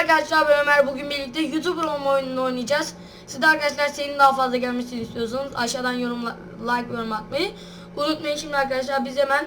arkadaşlar ben Ömer bugün birlikte YouTuber olma oyununu oynayacağız. Siz de arkadaşlar senin daha fazla gelmesini istiyorsanız aşağıdan yorum like yorum atmayı unutmayın. Şimdi arkadaşlar biz hemen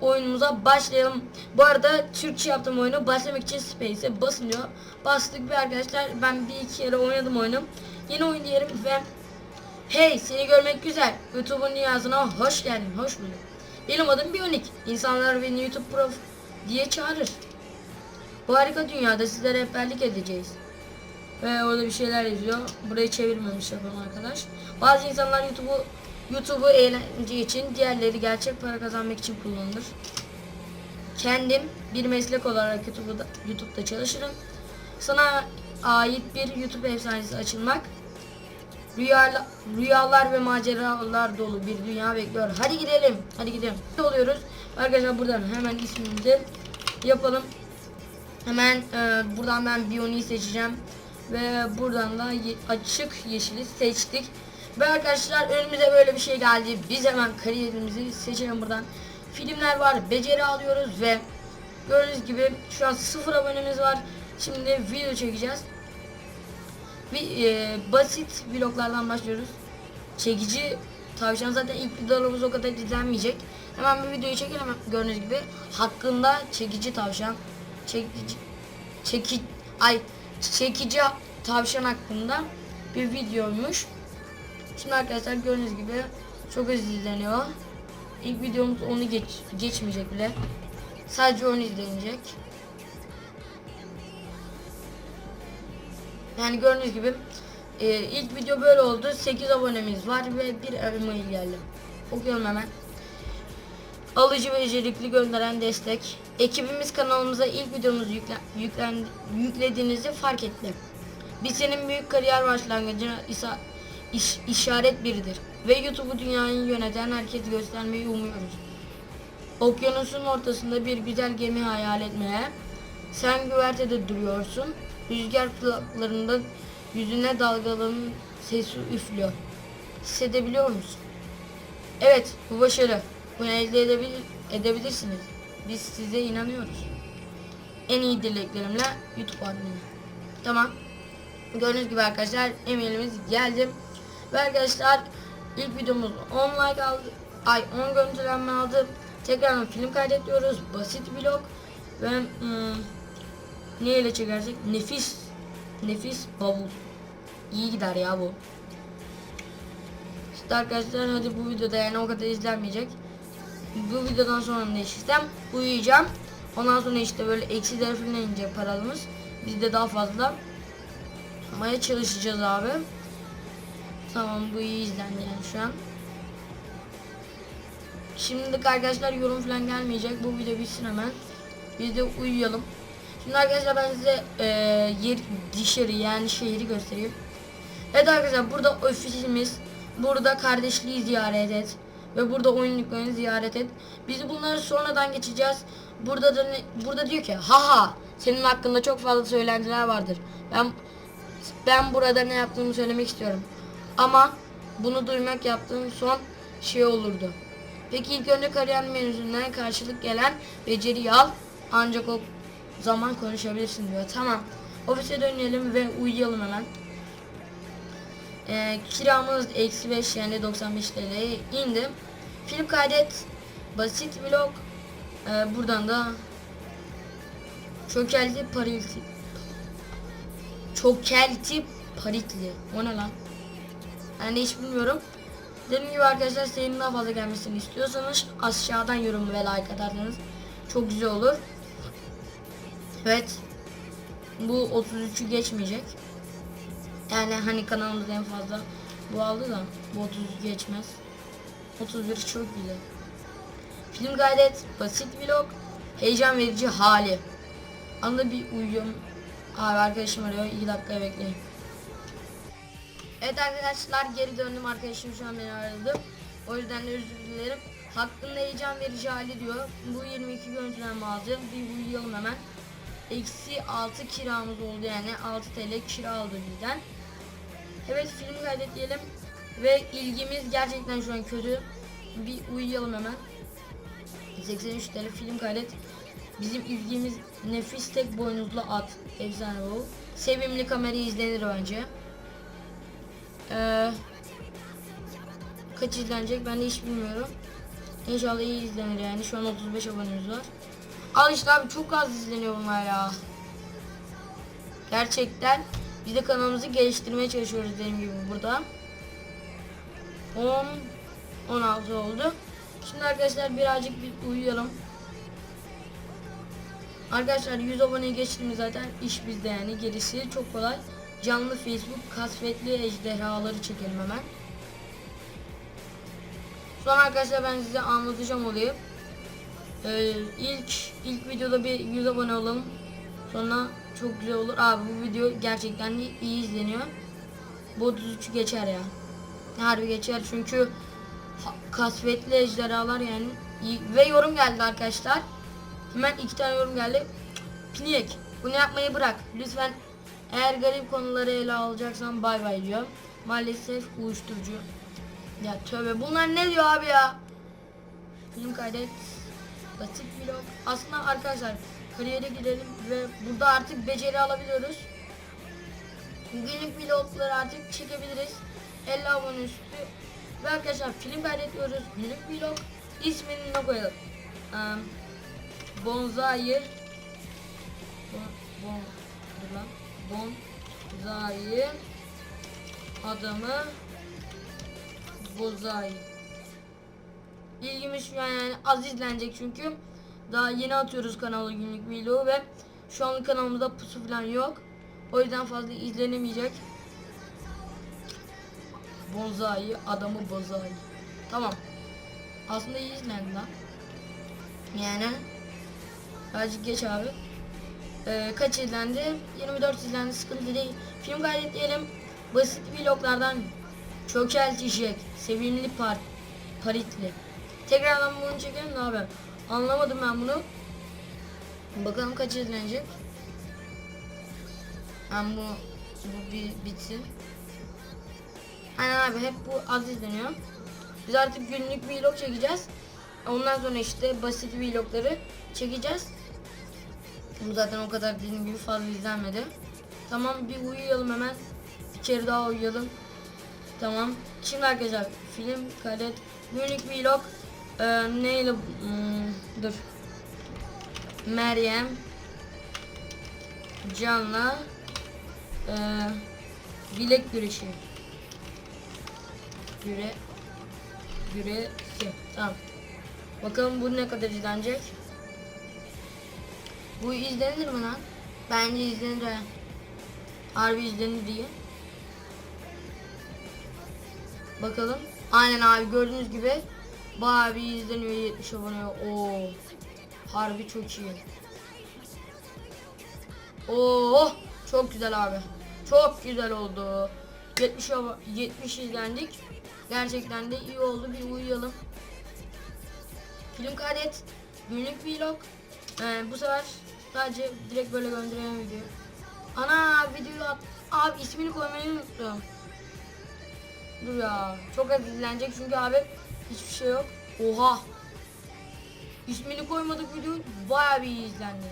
oyunumuza başlayalım. Bu arada Türkçe yaptığım oyunu başlamak için Space'e basılıyor. Bastık ve arkadaşlar ben bir iki kere oynadım oyunu. Yeni oyun diyelim ve Hey seni görmek güzel. YouTube'un dünyasına hoş geldin. Hoş bulduk. Benim adım Bionik. İnsanlar beni YouTube Prof diye çağırır. Bu harika dünyada sizlere rehberlik edeceğiz. Ve orada bir şeyler yazıyor. Burayı çevirmemiş yapan arkadaş. Bazı insanlar YouTube'u YouTube'u eğlence için, diğerleri gerçek para kazanmak için kullanılır. Kendim bir meslek olarak YouTube'da, YouTube'da çalışırım. Sana ait bir YouTube efsanesi açılmak, rüyalar, rüyalar ve maceralar dolu bir dünya bekliyor. Hadi gidelim, hadi gidelim. oluyoruz. Arkadaşlar buradan hemen ismimizi yapalım. Hemen e, buradan ben Biyoni'yi seçeceğim. Ve buradan da ye- açık yeşili seçtik. Ve arkadaşlar önümüze böyle bir şey geldi. Biz hemen kariyerimizi seçelim buradan. Filmler var. Beceri alıyoruz ve gördüğünüz gibi şu an sıfır abonemiz var. Şimdi video çekeceğiz. Bir, e, basit vloglardan başlıyoruz. Çekici tavşan zaten ilk videolarımız o kadar izlenmeyecek. Hemen bir videoyu çekelim gördüğünüz gibi. Hakkında çekici tavşan çekici çeki ay çekici tavşan hakkında bir videoymuş. Şimdi arkadaşlar gördüğünüz gibi çok hızlı izleniyor. İlk videomuz onu geç geçmeyecek bile. Sadece onu izlenecek. Yani gördüğünüz gibi e, ilk video böyle oldu. 8 abonemiz var ve bir e-mail geldi. Okuyorum hemen. Alıcı ve becerikli gönderen destek. Ekibimiz kanalımıza ilk videomuzu yükle, yüklen, yüklediğinizi fark etti. Biz senin büyük kariyer başlangıcına isa, iş, işaret biridir. Ve YouTube'u dünyayı yöneten herkes göstermeyi umuyoruz. Okyanusun ortasında bir güzel gemi hayal etmeye. Sen güvertede duruyorsun. Rüzgar kulaklarında yüzüne dalgaların sesi üflüyor. Hissedebiliyor musun? Evet, bu başarı. Bunu elde edebilir, edebilirsiniz. Biz size inanıyoruz. En iyi dileklerimle YouTube admini. Tamam. Gördüğünüz gibi arkadaşlar e-mailimiz geldi. Ve arkadaşlar ilk videomuz 10 like aldı. Ay 10 görüntülenme aldı. Tekrar film kaydediyoruz. Basit vlog. Ve hmm, ne çekersek nefis nefis bavul. İyi gider ya bu. İşte arkadaşlar hadi bu videoda yani o kadar izlenmeyecek. Bu videodan sonra ne işlem? Uyuyacağım. Ondan sonra işte böyle eksi falan inecek paramız. Biz de daha fazla Maya çalışacağız abi. Tamam bu iyi izlendi yani şu an. Şimdilik arkadaşlar yorum falan gelmeyecek. Bu video bitsin hemen. Biz de uyuyalım. Şimdi arkadaşlar ben size e, yer dışarı yani şehri göstereyim. Evet arkadaşlar burada ofisimiz. Burada kardeşliği ziyaret et. Ve burada oyunluklarını ziyaret et. Biz bunları sonradan geçeceğiz. Burada da burada diyor ki haha senin hakkında çok fazla söylentiler vardır. Ben ben burada ne yaptığımı söylemek istiyorum. Ama bunu duymak yaptığım son şey olurdu. Peki ilk önce kariyer menüsünden karşılık gelen beceriyi al. Ancak o zaman konuşabilirsin diyor. Tamam. Ofise dönelim ve uyuyalım hemen. Ee, kiramız eksi 5 yani 95 TL'ye indi. Film kaydet. Basit vlog. Ee, buradan da çökelti parilti. Çökelti paritli. O ne lan? Yani hiç bilmiyorum. Dediğim gibi arkadaşlar senin daha fazla gelmesini istiyorsanız aşağıdan yorum ve like atarsanız çok güzel olur. Evet. Bu 33'ü geçmeyecek. Yani hani kanalımızda en fazla bu aldı da bu 33 geçmez. 31 çok güzel. Film kaydet, basit vlog, heyecan verici hali. Anda bir uyuyorum. Abi arkadaşım arıyor. 2 dakika bekleyin. Evet arkadaşlar geri döndüm arkadaşım şu an beni aradı. O yüzden de özür dilerim. Hakkında heyecan verici hali diyor. Bu 22 görüntülenme aldı. Bir uyuyalım hemen. Eksi 6 kiramız oldu yani 6 TL kira aldı bizden. Evet film kaydet diyelim. Ve ilgimiz gerçekten şu an kötü. Bir uyuyalım hemen. 83 TL film kaydet. Bizim ilgimiz nefis tek boynuzlu at. Efsane bu. Sevimli kamera izlenir bence. Ee, kaç izlenecek ben de hiç bilmiyorum. İnşallah iyi izlenir yani. Şu an 35 abonemiz var. Al işte abi çok az izleniyor bunlar ya. Gerçekten biz de kanalımızı geliştirmeye çalışıyoruz dediğim gibi burada. 10 16 oldu. Şimdi arkadaşlar birazcık bir uyuyalım. Arkadaşlar 100 aboneyi geçti mi zaten iş bizde yani gerisi çok kolay. Canlı Facebook kasvetli ejderhaları çekelim hemen. Sonra arkadaşlar ben size anlatacağım olayı. Ee, ilk ilk videoda bir 100 abone olalım. Sonra çok güzel olur. Abi bu video gerçekten iyi izleniyor. Bu 33'ü geçer ya. Harbi geçer çünkü kasvetli ejderhalar yani ve yorum geldi arkadaşlar. Hemen iki tane yorum geldi. Piniyek bunu yapmayı bırak. Lütfen eğer garip konuları ele alacaksan bay bay diyor. Maalesef uyuşturucu. Ya tövbe bunlar ne diyor abi ya? Film kaydet. Basit vlog. Aslında arkadaşlar kariyere girelim ve burada artık beceri alabiliyoruz. Günlük vlogları artık çekebiliriz. 50 abone üstü. Ve arkadaşlar film kaydediyoruz. Günlük vlog. İsmini ne koyalım? Um, Bonzai Bon, bon, dur. Bonzai adamı Bozai. İlgimiz şu an yani az izlenecek çünkü daha yeni atıyoruz kanala günlük video ve şu an kanalımızda pusu falan yok. O yüzden fazla izlenemeyecek. Bozai adamı Bozai. Tamam. Aslında iyi izlendi lan. Yani Birazcık geç abi. Ee, kaç izlendi? 24 izlendi. Sıkıntı değil. Film kaydet diyelim. Basit vloglardan çökeltecek. Sevimli par paritli. Tekrardan bunu çekelim ne haber? Anlamadım ben bunu. Bakalım kaç izlenecek. Ben bu bu bir bitsin. Aynen abi hep bu az izleniyor. Biz artık günlük vlog çekeceğiz. Ondan sonra işte basit vlogları çekeceğiz. Bu zaten o kadar dediğim gibi fazla izlenmedi. Tamam bir uyuyalım hemen. Bir kere daha uyuyalım. Tamam. Şimdi arkadaşlar film kaydet günlük vlog ee, neyle hmm, dur Meryem Can'la ee, bilek güreşi güre güreşi tamam bakalım bu ne kadar izlenecek bu izlenir mi lan? Bence izlenir ha. Harbi izlenir diye. Bakalım. Aynen abi gördüğünüz gibi bayağı bir izleniyor 70 abone. Oo. Harbi çok iyi. Oo, çok güzel abi. Çok güzel oldu. 70 abo- 70 izlendik. Gerçekten de iyi oldu. Bir uyuyalım. Film kaydet. Günlük vlog. Ee, bu sefer sadece direkt böyle göndereyim video. Ana videoyu at. Abi ismini koymayı unuttum. Dur ya. Çok az izlenecek çünkü abi hiçbir şey yok. Oha. İsmini koymadık video bayağı bir iyi izlendi.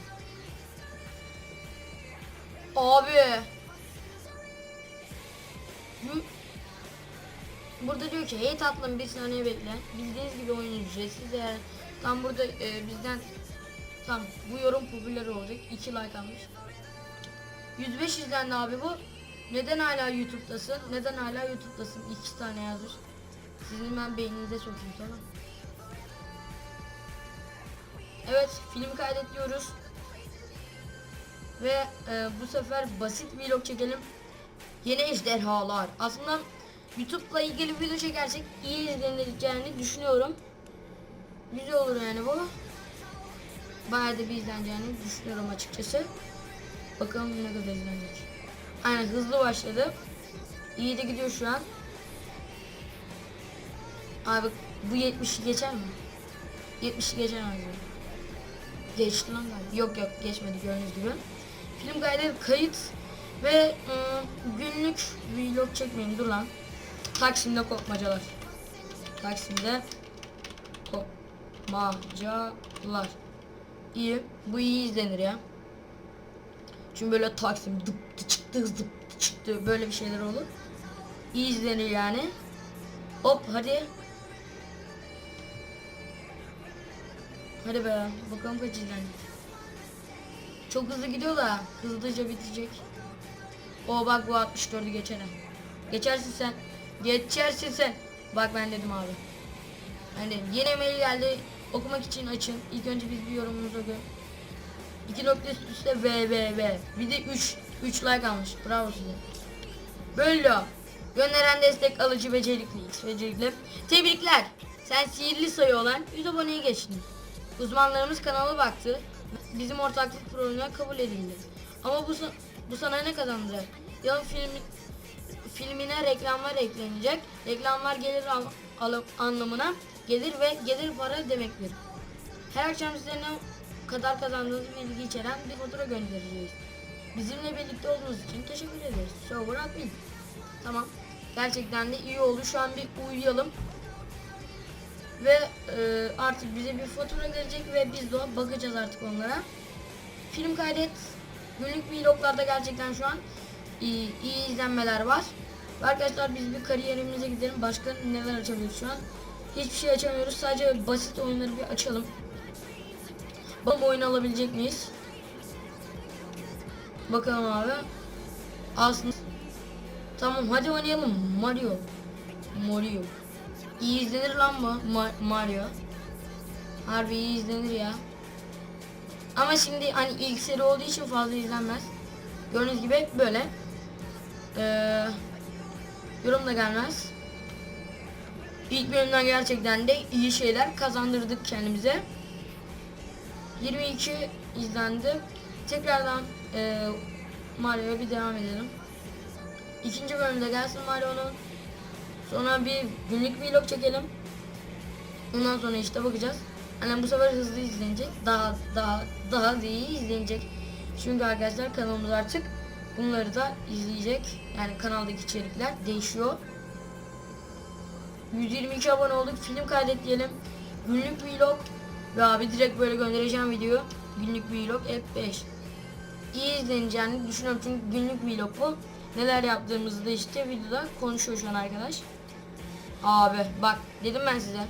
Abi. Bu- Burada diyor ki hey tatlım bir saniye bekle. Bildiğiniz gibi oyun ücretsiz eğer tam burada e, bizden tam bu yorum popüler olacak. 2 like almış. 105 izlendi abi bu. Neden hala YouTube'dasın? Neden hala YouTube'dasın? İki tane yazmış. Sizin ben beyninize sokayım tamam. Evet film kaydediyoruz. Ve e, bu sefer basit vlog çekelim. Yeni ejderhalar. Aslında YouTube'la ilgili video çekersek iyi izleneceğini düşünüyorum. Güzel olur yani bu. Bayağı da bir izleneceğini düşünüyorum açıkçası. Bakalım ne kadar izlenecek. Aynen hızlı başladı. İyi de gidiyor şu an. Abi bu 70'i geçer mi? 70'i geçemez mi? Geçti lan galiba. Yok yok geçmedi gördüğünüz gibi. Film kaydı kayıt ve ıı, günlük vlog çekmeyeyim dur lan. Taksim'de kopmacalar. Taksim'de kopmacalar. İyi. Bu iyi izlenir ya. Çünkü böyle Taksim dıp çıktı zıp çıktı böyle bir şeyler olur. İyi izlenir yani. Hop hadi. Hadi be bakalım kaç izlenecek. Çok hızlı gidiyor da hızlıca bitecek. O bak bu 64'ü geçerim. Geçersin sen. Geçersin sen. Bak ben dedim abi. Dedim. Yeni mail geldi. Okumak için açın. İlk önce biz bir yorumumuzu oku. İki nokta üst üste V V V. Bir de 3 3 like almış. Bravo size. Böyle. Gönderen destek alıcı becerikli. X becerikli. Tebrikler. Sen sihirli sayı olan 100 aboneye geçtin. Uzmanlarımız kanala baktı. Bizim ortaklık programına kabul edildi. Ama bu, bu sana ne kazandıracak? Yılın filmi, filmine reklamlar eklenecek. Reklamlar gelir al, al- anlamına gelir ve gelir para demektir. Her akşam size ne kadar kazandığınız bilgi içeren bir fatura göndereceğiz. Bizimle birlikte olduğunuz için teşekkür ederiz. Server admin. Tamam. Gerçekten de iyi oldu. Şu an bir uyuyalım. Ve e, artık bize bir fatura gelecek ve biz de bakacağız artık onlara. Film kaydet. Günlük vloglarda gerçekten şu an iyi, iyi izlenmeler var. Arkadaşlar biz bir kariyerimize gidelim. Başka neler açabiliriz şu an? Hiçbir şey açamıyoruz. Sadece basit oyunları bir açalım. Bakalım oyun alabilecek miyiz? Bakalım abi. Aslında Tamam hadi oynayalım. Mario. Mario. İyi izlenir lan bu Ma- Mario. Harbi iyi izlenir ya. Ama şimdi hani ilk seri olduğu için fazla izlenmez. Gördüğünüz gibi böyle. Ee, yorum da gelmez. İlk bölümden gerçekten de iyi şeyler kazandırdık kendimize. 22 izlendi. Tekrardan e, Mario'ya bir devam edelim. İkinci bölümde gelsin Mario'nun. Sonra bir günlük vlog çekelim. Ondan sonra işte bakacağız. Hani bu sefer hızlı izlenecek. Daha daha daha da iyi izlenecek. Çünkü arkadaşlar kanalımız artık bunları da izleyecek. Yani kanaldaki içerikler değişiyor. 122 abone olduk. Film kaydet diyelim. Günlük vlog ve abi direkt böyle göndereceğim video. Günlük vlog F5. İyi izleneceğini düşünüyorum çünkü günlük vlog bu. Neler yaptığımızı da işte videoda konuşuyor şu an arkadaş. Abi bak dedim ben size.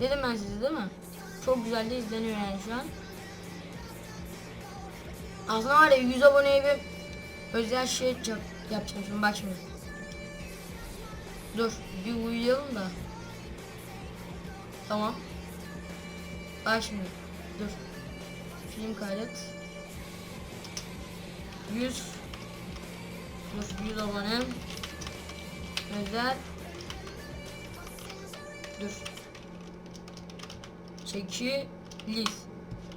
Dedim ben size değil mi? Çok güzel de izleniyor yani şu an. Aslında var ya 100 aboneye bir özel şey yap- yapacağım şimdi bak şimdi. Dur bir uyuyalım da. Tamam. Bak şimdi. Dur. Film kaydet. 100 Dur 100 abone. Özel. Dur. Çekiliz.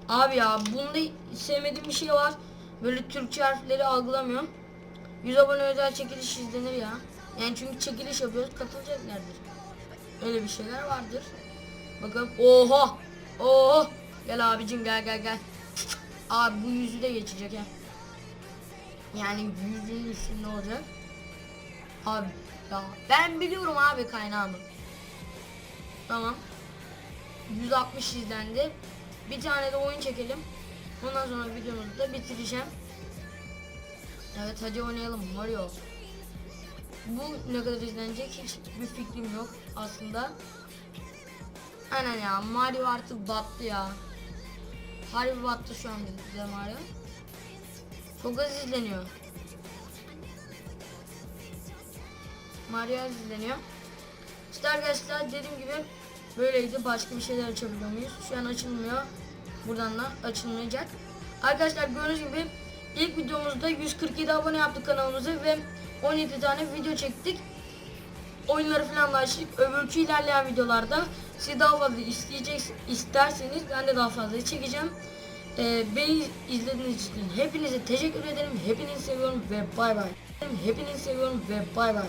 Abi ya bunda sevmediğim bir şey var. Böyle Türkçe harfleri algılamıyorum. 100 abone özel çekiliş izlenir ya. Yani çünkü çekiliş yapıyoruz katılacaklardır. Öyle bir şeyler vardır. Bakalım. Oha. Oha. Gel abicim gel gel gel. Abi bu yüzü de geçecek ya. Yani yüzünün üstünde olacak. Abi ya ben biliyorum abi kaynağımı. Tamam. 160 izlendi. Bir tane de oyun çekelim. Ondan sonra videomuzu da bitireceğim. Evet hadi oynayalım Mario. Bu ne kadar izlenecek hiç bir fikrim yok aslında. Aynen ya Mario artık battı ya. Harbi battı şu an bize Mario. Çok az izleniyor. Mario az izleniyor. İşte arkadaşlar dediğim gibi böyleydi. Başka bir şeyler açabiliyor muyuz? Şu an açılmıyor. Buradan da açılmayacak. Arkadaşlar gördüğünüz gibi ilk videomuzda 147 abone yaptık kanalımızı ve 17 tane video çektik. Oyunları falan da açtık. Öbürkü ilerleyen videolarda siz daha fazla isteyecek isterseniz ben de daha fazla çekeceğim. Ee, beni izlediğiniz için hepinize teşekkür ederim. Hepinizi seviyorum ve bay bay. Hepinizi seviyorum ve bay bay.